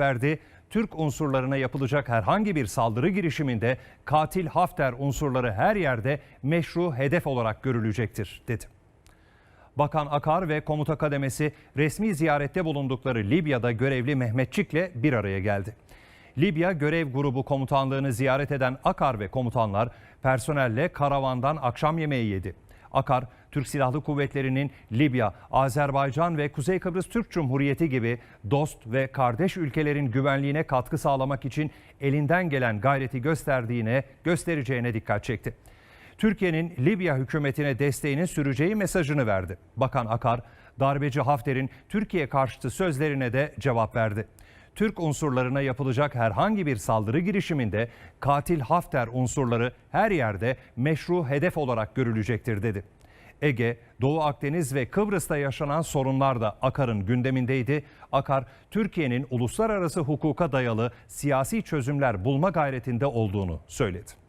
verdi. Türk unsurlarına yapılacak herhangi bir saldırı girişiminde katil Hafter unsurları her yerde meşru hedef olarak görülecektir dedi. Bakan Akar ve komuta kademesi resmi ziyarette bulundukları Libya'da görevli Mehmetçik'le bir araya geldi. Libya Görev Grubu Komutanlığı'nı ziyaret eden Akar ve komutanlar personelle karavandan akşam yemeği yedi. Akar, Türk Silahlı Kuvvetleri'nin Libya, Azerbaycan ve Kuzey Kıbrıs Türk Cumhuriyeti gibi dost ve kardeş ülkelerin güvenliğine katkı sağlamak için elinden gelen gayreti gösterdiğine, göstereceğine dikkat çekti. Türkiye'nin Libya hükümetine desteğinin süreceği mesajını verdi. Bakan Akar, darbeci Hafter'in Türkiye karşıtı sözlerine de cevap verdi. Türk unsurlarına yapılacak herhangi bir saldırı girişiminde katil Hafter unsurları her yerde meşru hedef olarak görülecektir dedi. Ege, Doğu Akdeniz ve Kıbrıs'ta yaşanan sorunlar da Akar'ın gündemindeydi. Akar, Türkiye'nin uluslararası hukuka dayalı siyasi çözümler bulma gayretinde olduğunu söyledi.